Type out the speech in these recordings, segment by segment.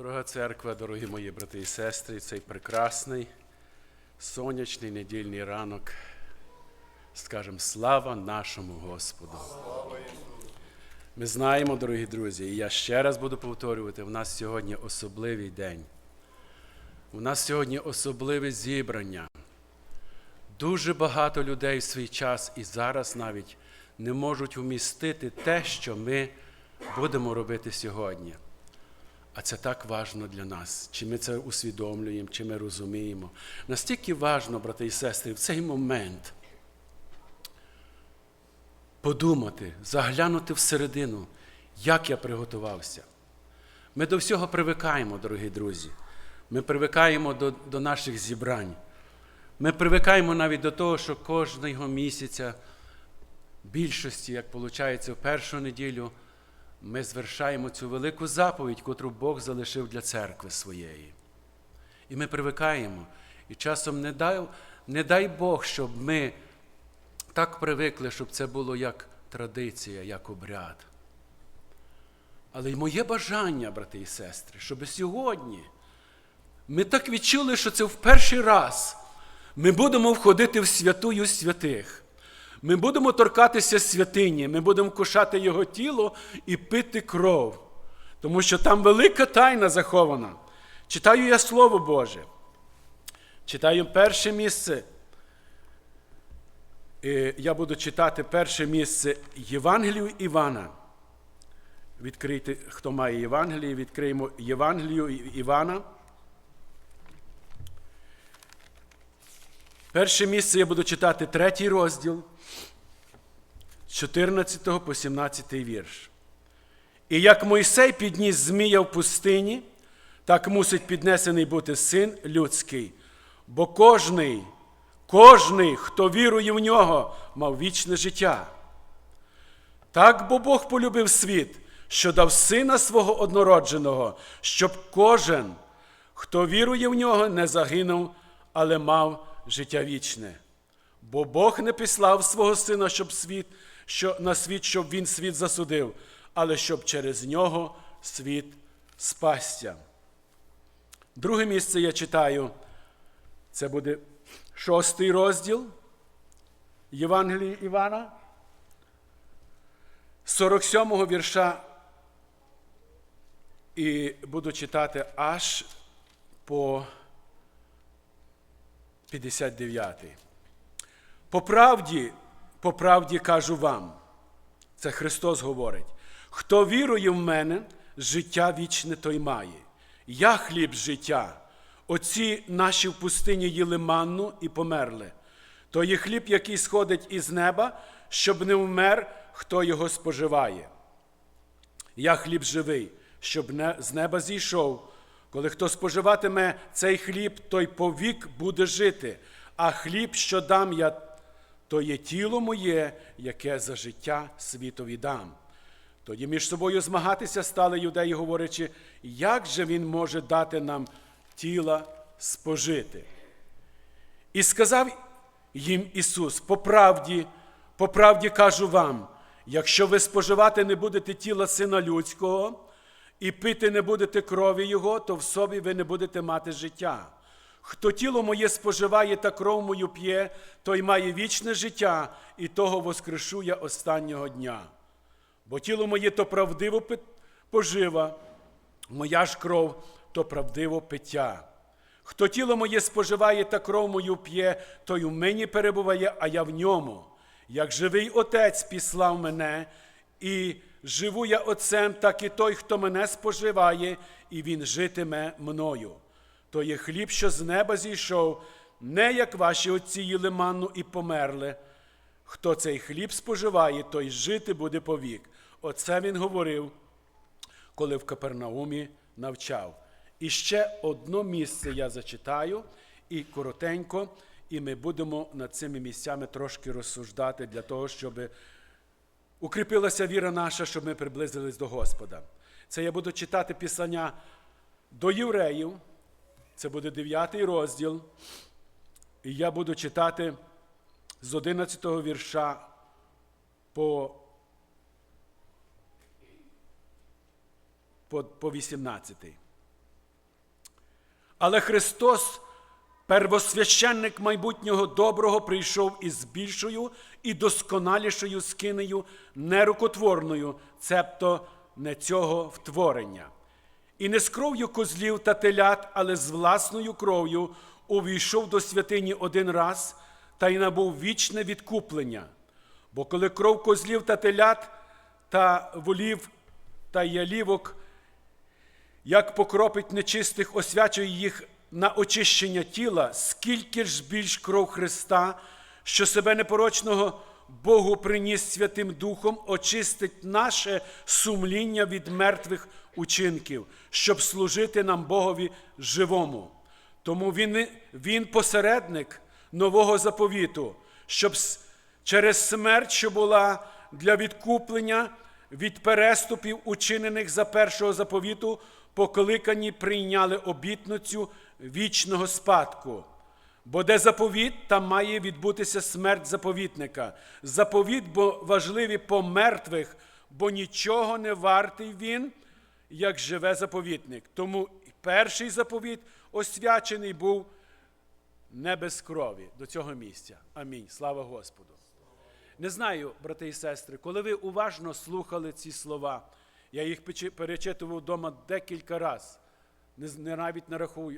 Дорога церква, дорогі мої брати і сестри, цей прекрасний сонячний недільний ранок. Скажемо слава нашому Господу. Ми знаємо, дорогі друзі, і я ще раз буду повторювати, у нас сьогодні особливий день. У нас сьогодні особливе зібрання. Дуже багато людей в свій час і зараз навіть не можуть вмістити те, що ми будемо робити сьогодні. А це так важно для нас, чи ми це усвідомлюємо, чи ми розуміємо. Настільки важно, брати і сестри, в цей момент подумати, заглянути всередину, як я приготувався. Ми до всього привикаємо, дорогі друзі. Ми привикаємо до, до наших зібрань. Ми привикаємо навіть до того, що кожного місяця, більшості, як виходить, в першу неділю, ми звершаємо цю велику заповідь, котру Бог залишив для церкви своєї. І ми привикаємо. І часом не дай, не дай Бог, щоб ми так привикли, щоб це було як традиція, як обряд. Але й моє бажання, брати і сестри, щоб сьогодні ми так відчули, що це в перший раз ми будемо входити в святую святих. Ми будемо торкатися святині, ми будемо кушати Його тіло і пити кров, тому що там велика тайна захована. Читаю я Слово Боже. Читаю перше місце. І Я буду читати перше місце Євангелію Івана. Відкрийте, хто має Євангеліє, відкриємо Євангелію Івана. Перше місце я буду читати третій розділ. 14 по 17 вірш. І як Мойсей підніс Змія в пустині, так мусить піднесений бути син людський, бо кожний, кожний, хто вірує в нього, мав вічне життя. Так бо Бог полюбив світ, що дав сина свого однородженого, щоб кожен, хто вірує в нього, не загинув, але мав життя вічне. Бо Бог не післав свого сина, щоб світ, що, на світ, щоб він світ засудив, але щоб через нього світ спасся. Друге місце я читаю, це буде шостий розділ Євангелії Івана, 47-го вірша, і буду читати аж по 59. По правді, по правді кажу вам, це Христос говорить, хто вірує в мене, життя вічне той має. Я хліб життя. Оці наші в пустині їли манну і померли. То є хліб, який сходить із неба, щоб не вмер, хто його споживає. Я хліб живий, щоб не, з неба зійшов. Коли хто споживатиме цей хліб, той повік буде жити, а хліб, що дам я, то є тіло моє, яке за життя світові дам. Тоді між собою змагатися стали юдеї, говорячи, як же він може дати нам тіла спожити. І сказав їм Ісус: по правді, по правді кажу вам, якщо ви споживати не будете тіла Сина Людського і пити не будете крові Його, то в собі ви не будете мати життя. Хто тіло моє споживає та кров мою п'є, той має вічне життя, і того воскрешу я останнього дня. Бо тіло моє то правдиво пожива, моя ж кров то правдиво пиття. Хто тіло моє споживає та кров мою п'є, той у мені перебуває, а я в ньому. Як живий Отець післав мене, і живу я Отцем, так і той, хто мене споживає, і він житиме мною. То є хліб, що з неба зійшов, не як ваші отці їли манну і померли. Хто цей хліб споживає, той жити буде повік. Оце він говорив, коли в Капернаумі навчав. І ще одно місце я зачитаю, і коротенько, і ми будемо над цими місцями трошки розсуждати для того, щоб укріпилася віра наша, щоб ми приблизились до Господа. Це я буду читати писання до євреїв, це буде 9 розділ, і я буду читати з 11 вірша по по, по 18. Але Христос, первосвященник майбутнього доброго, прийшов із більшою і досконалішою скинею, нерукотворною, цебто не цього втворення. І не з кров'ю козлів та телят, але з власною кров'ю увійшов до святині один раз та й набув вічне відкуплення. Бо коли кров козлів та телят та волів та ялівок, як покропить нечистих, освячує їх на очищення тіла, скільки ж більш кров Христа, що себе непорочного Богу приніс Святим Духом, очистить наше сумління від мертвих учинків, щоб служити нам Богові живому. Тому він, він посередник нового заповіту, щоб через смерть, що була для відкуплення від переступів, учинених за першого заповіту, покликані прийняли обітницю вічного спадку. Бо де заповіт, там має відбутися смерть заповітника. Заповіт бо важливий по мертвих, бо нічого не вартий він, як живе заповітник. Тому перший заповіт освячений був не без крові до цього місця. Амінь. Слава Господу. Не знаю, брати і сестри, коли ви уважно слухали ці слова, я їх перечитував вдома декілька разів. Не, навіть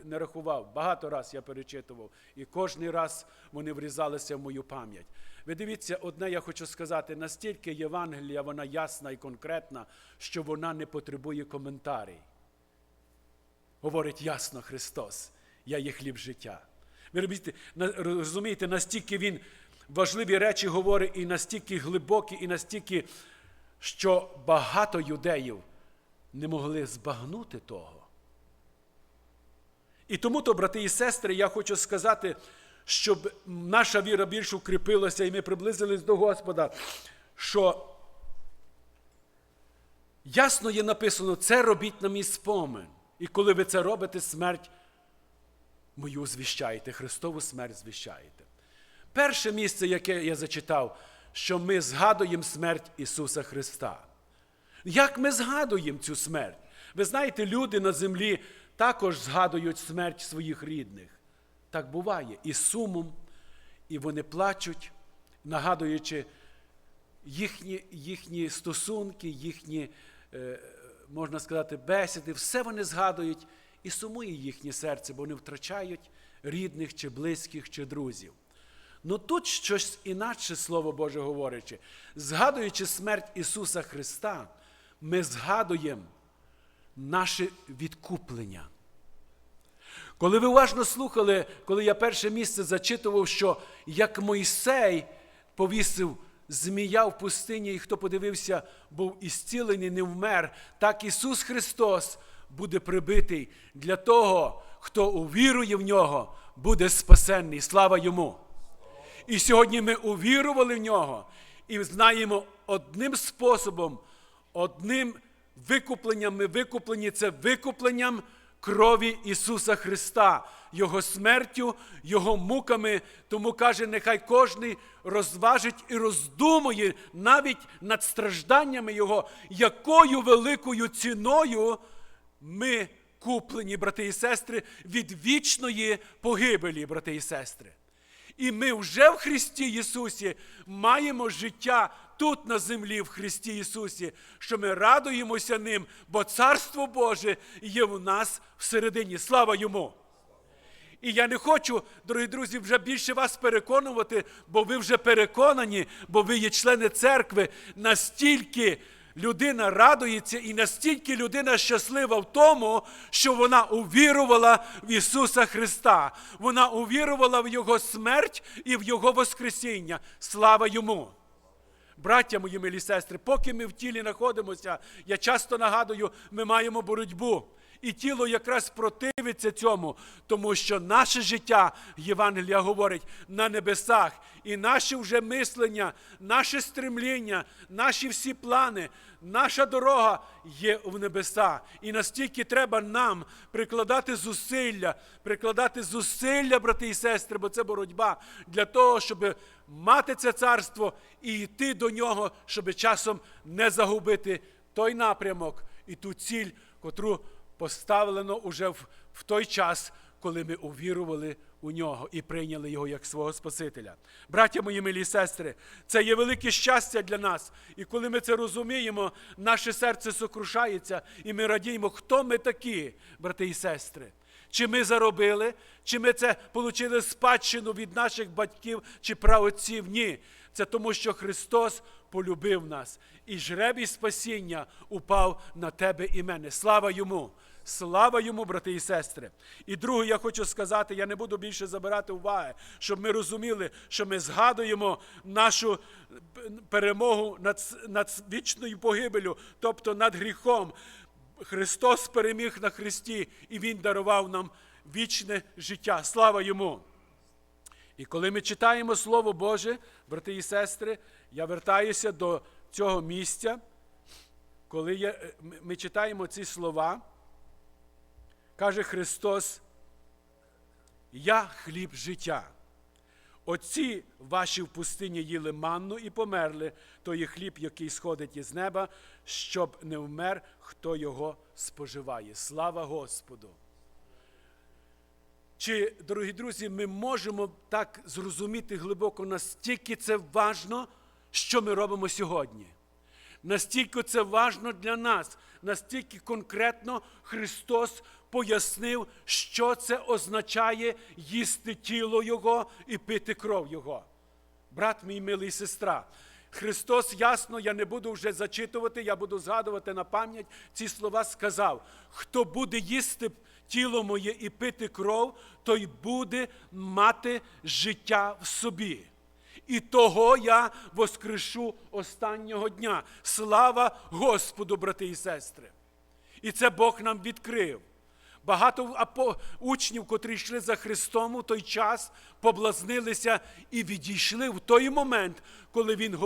не, рахував. Багато раз я перечитував. І кожен раз вони врізалися в мою пам'ять. Ви дивіться, одне я хочу сказати, настільки Євангелія, вона ясна і конкретна, що вона не потребує коментарів. Говорить ясно Христос, я є хліб життя. Ви розумієте, настільки Він важливі речі говорить, і настільки глибокі, і настільки, що багато юдеїв не могли збагнути того. І тому, то, брати і сестри, я хочу сказати, щоб наша віра більш укріпилася, і ми приблизились до Господа, що ясно є написано, це робіть на мій спомин. І коли ви це робите, смерть мою звіщаєте, Христову смерть звіщаєте. Перше місце, яке я зачитав, що ми згадуємо смерть Ісуса Христа. Як ми згадуємо цю смерть? Ви знаєте, люди на землі також згадують смерть своїх рідних. Так буває і сумом, і вони плачуть, нагадуючи їхні, їхні стосунки, їхні, е, можна сказати, бесіди, все вони згадують і сумує їхнє серце, бо вони втрачають рідних чи близьких чи друзів. Ну тут щось інакше Слово Боже говорячи. Згадуючи смерть Ісуса Христа, ми згадуємо наше відкуплення. Коли ви уважно слухали, коли я перше місце зачитував, що як Мойсей повісив змія в пустині, і хто подивився, був ісцілений, не вмер, так Ісус Христос буде прибитий для того, хто увірує в нього, буде спасенний. Слава йому! І сьогодні ми увірували в нього і знаємо одним способом, одним викупленням ми викуплені це викупленням крові Ісуса Христа, Його смертю, Його муками. Тому каже, нехай кожний розважить і роздумує навіть над стражданнями Його, якою великою ціною ми куплені, брати і сестри, від вічної погибелі, брати і сестри. І ми вже в Христі Ісусі маємо життя тут на землі, в Христі Ісусі, що ми радуємося ним, бо Царство Боже є в нас всередині. Слава Йому! І я не хочу, дорогі друзі, вже більше вас переконувати, бо ви вже переконані, бо ви є члени церкви. Настільки людина радується і настільки людина щаслива в тому, що вона увірувала в Ісуса Христа. Вона увірувала в Його смерть і в Його Воскресіння. Слава йому! Браття мої милі сестри, поки ми в тілі знаходимося, я часто нагадую, ми маємо боротьбу. І тіло якраз противиться цьому, тому що наше життя, Євангелія говорить, на небесах. І наше вже мислення, наше стремління, наші всі плани, наша дорога є в небеса. І настільки треба нам прикладати зусилля, прикладати зусилля, брати і сестри, бо це боротьба для того, щоб мати це царство і йти до нього, щоб часом не загубити той напрямок і ту ціль, котру поставлено уже в, в той час, коли ми увірували у нього і прийняли його як свого Спасителя. Браття мої милі сестри, це є велике щастя для нас. І коли ми це розуміємо, наше серце сокрушається, і ми радіємо, хто ми такі, брати і сестри. Чи ми заробили, чи ми це отримали спадщину від наших батьків чи праотців? Ні. Це тому, що Христос полюбив нас, і жребій спасіння упав на тебе і мене. Слава йому! Слава йому, брати і сестри. І друге, я хочу сказати, я не буду більше забирати уваги, щоб ми розуміли, що ми згадуємо нашу перемогу над, над вічною погибелю, тобто над гріхом. Христос переміг на Христі, і Він дарував нам вічне життя. Слава йому! І коли ми читаємо Слово Боже, брати і сестри, я вертаюся до цього місця, коли я, ми читаємо ці слова, каже Христос, я хліб життя. Отці ваші в пустині їли манну і померли, то є хліб, який сходить із неба, щоб не вмер, хто його споживає. Слава Господу! Чи, дорогі друзі, ми можемо так зрозуміти глибоко, настільки це важно, що ми робимо сьогодні? Настільки це важно для нас, настільки конкретно Христос пояснив, що це означає їсти тіло Його і пити кров Його. Брат мій милий сестра. Христос ясно, я не буду вже зачитувати, я буду згадувати на пам'ять ці слова, сказав: хто буде їсти тіло моє і пити кров, той буде мати життя в собі. І того я воскрешу останнього дня. Слава Господу, брати і сестри! І це Бог нам відкрив. Багато учнів, котрі йшли за Христом у той час, поблазнилися і відійшли в той момент, коли Він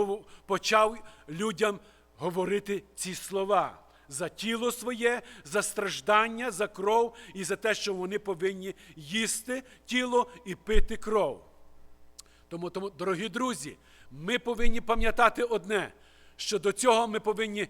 почав людям говорити ці слова за тіло своє, за страждання, за кров і за те, що вони повинні їсти тіло і пити кров. Тому, тому, дорогі друзі, ми повинні пам'ятати одне, що до цього ми повинні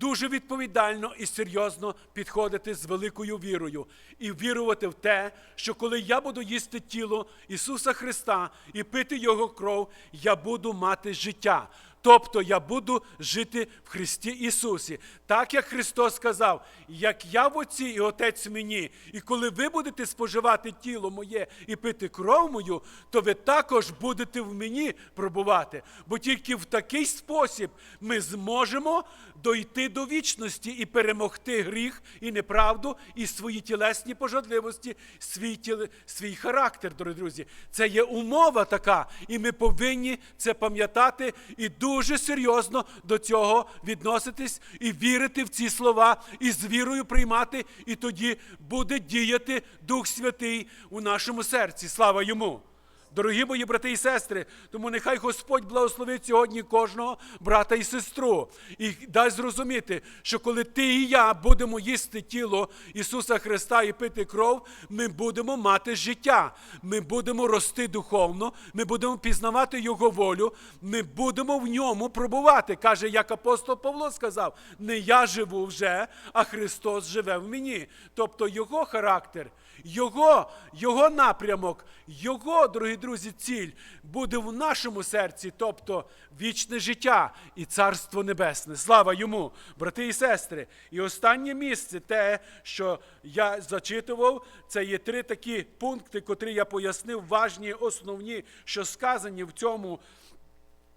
дуже відповідально і серйозно підходити з великою вірою і вірувати в те, що коли я буду їсти тіло Ісуса Христа і пити Його кров, я буду мати життя. Тобто я буду жити в Христі Ісусі. Так як Христос сказав, як я в Отці і Отець мені, і коли ви будете споживати тіло моє і пити кров мою, то ви також будете в мені пробувати. Бо тільки в такий спосіб ми зможемо дойти до вічності і перемогти гріх і неправду, і свої тілесні пожадливості, свій, тіл... свій характер, дорогі друзі. Це є умова така, і ми повинні це пам'ятати і дуже серйозно до цього відноситись і вірити в ці слова, і з вірою приймати, і тоді буде діяти Дух Святий у нашому серці. Слава йому! Дорогі мої брати і сестри, тому нехай Господь благословить сьогодні кожного брата і сестру і дасть зрозуміти, що коли ти і я будемо їсти тіло Ісуса Христа і пити кров, ми будемо мати життя, ми будемо рости духовно, ми будемо пізнавати Його волю, ми будемо в ньому пробувати. Каже, як апостол Павло сказав: не я живу вже, а Христос живе в мені. Тобто Його характер. Його, Його напрямок, Його, дорогі друзі, ціль буде в нашому серці, тобто вічне життя і Царство Небесне. Слава йому, брати і сестри. І останнє місце, те, що я зачитував, це є три такі пункти, котрі я пояснив, важні, основні, що сказані в цьому,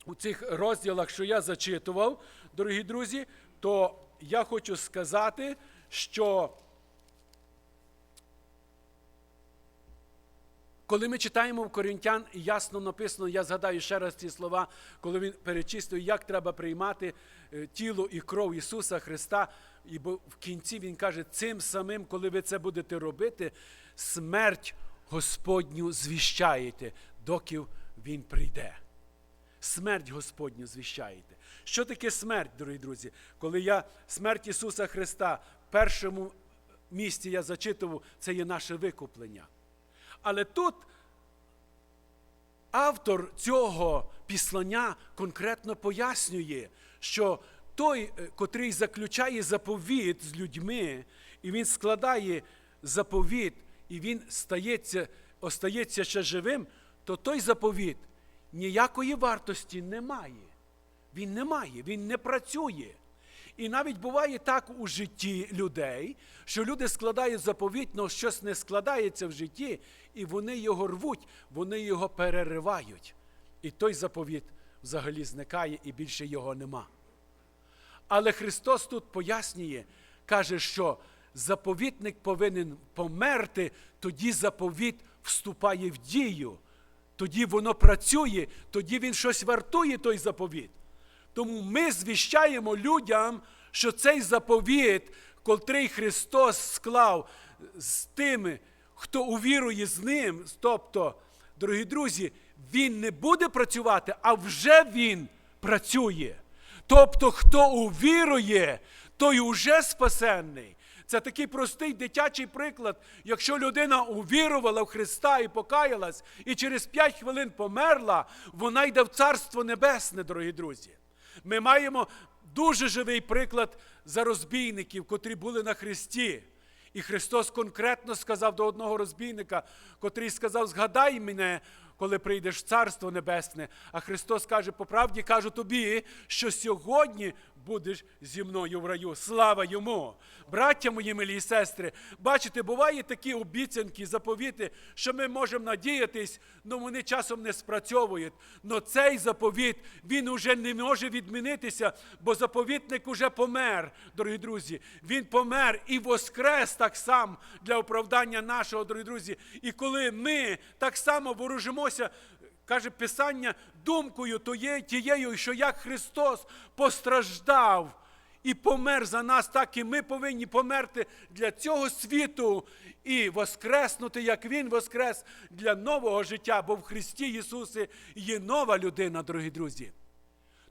у цих розділах, що я зачитував, дорогі друзі, то я хочу сказати, що. Коли ми читаємо в Коринтян, ясно написано, я згадаю ще раз ці слова, коли він перечислює, як треба приймати е, тіло і кров Ісуса Христа. І бо в кінці Він каже, цим самим, коли ви це будете робити, смерть Господню звіщаєте, доки Він прийде. Смерть Господню звіщаєте. Що таке смерть, дорогі друзі? Коли я смерть Ісуса Христа в першому місці я зачитував, це є наше викуплення. Але тут автор цього післання конкретно пояснює, що той, е, котрий заключає заповіт з людьми, і він складає заповіт і він стається, остається ще живим, то той заповіт ніякої вартості не має. Він не має, він не працює. І навіть буває так у житті людей, що люди складають заповіт, але щось не складається в житті, і вони його рвуть, вони його переривають. І той заповіт взагалі зникає і більше його нема. Але Христос тут пояснює, каже, що заповітник повинен померти, тоді заповіт вступає в дію. Тоді воно працює, тоді він щось вартує, той заповіт. Тому ми звіщаємо людям, що цей заповіт, котрий Христос склав з тими, хто увірує з ним, тобто, дорогі друзі, він не буде працювати, а вже він працює. Тобто, хто увірує, той уже спасенний. Це такий простий дитячий приклад. Якщо людина увірувала в Христа і покаялась, і через 5 хвилин померла, вона йде в Царство Небесне, дорогі друзі. Ми маємо дуже живий приклад за розбійників, котрі були на Христі. І Христос конкретно сказав до одного розбійника, котрий сказав: Згадай мене, коли прийдеш в Царство Небесне. А Христос каже: по правді кажу тобі, що сьогодні будеш зі мною в раю. Слава йому! Браття мої милі і сестри, бачите, бувають такі обіцянки, заповіти, що ми можемо надіятись, але вони часом не спрацьовують. Но цей заповіт, він уже не може відмінитися, бо заповітник уже помер, дорогі друзі. Він помер і воскрес так само для оправдання нашого, дорогі друзі. І коли ми так само ворожимося, каже Писання, думкою тією, що як Христос постраждав і помер за нас, так і ми повинні померти для цього світу і воскреснути, як Він воскрес для нового життя, бо в Христі Ісусі є нова людина, дорогі друзі.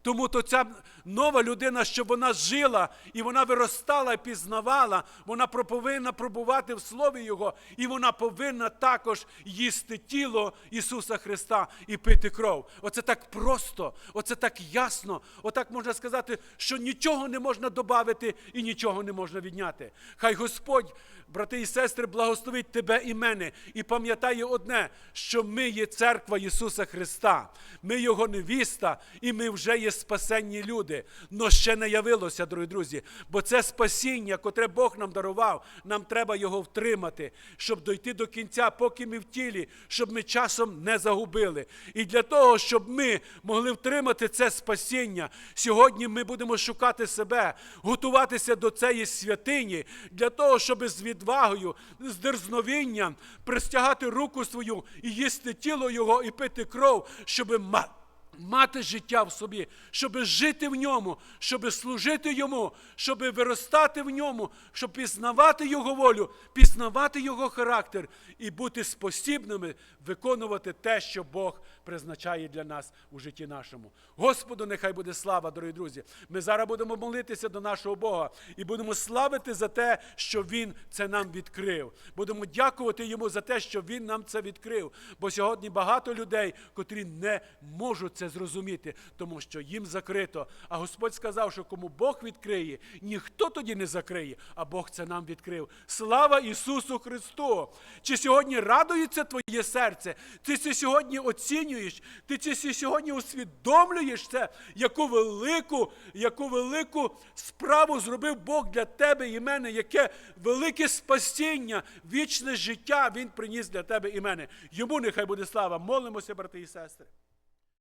Тому то ця нова людина, щоб вона жила і вона виростала і пізнавала, вона повинна пробувати в Слові Його, і вона повинна також їсти тіло Ісуса Христа і пити кров. Оце так просто, оце так ясно, отак можна сказати, що нічого не можна додати і нічого не можна відняти. Хай Господь, брати і сестри, благословить тебе і мене, і пам'ятає одне, що ми є церква Ісуса Христа, ми Його невіста, і ми вже є спасенні люди. Но ще не явилося, дорогі друзі, бо це спасіння, котре Бог нам дарував, нам треба його втримати, щоб дойти до кінця, поки ми в тілі, щоб ми часом не загубили. І для того, щоб ми могли втримати це спасіння, сьогодні ми будемо шукати себе, готуватися до цієї святині, для того, щоб з відвагою, з дерзновінням пристягати руку свою і їсти тіло Його і пити кров, щоб мати мати життя в собі, щоб жити в ньому, щоб служити йому, щоб виростати в ньому, щоб пізнавати Його волю, пізнавати Його характер і бути спосібними виконувати те, що Бог призначає для нас у житті нашому. Господу, нехай буде слава, дорогі друзі. Ми зараз будемо молитися до нашого Бога і будемо славити за те, що Він це нам відкрив. Будемо дякувати Йому за те, що Він нам це відкрив. Бо сьогодні багато людей, котрі не можуть це зрозуміти, тому що їм закрито. А Господь сказав, що кому Бог відкриє, ніхто тоді не закриє, а Бог це нам відкрив. Слава Ісусу Христу! Чи сьогодні радується твоє серце? Ти сьогодні оцінюєш? Ти це сьогодні усвідомлюєш це, яку велику, яку велику справу зробив Бог для тебе і мене, яке велике спасіння, вічне життя Він приніс для тебе і мене. Йому нехай буде слава. Молимося, брати і сестри.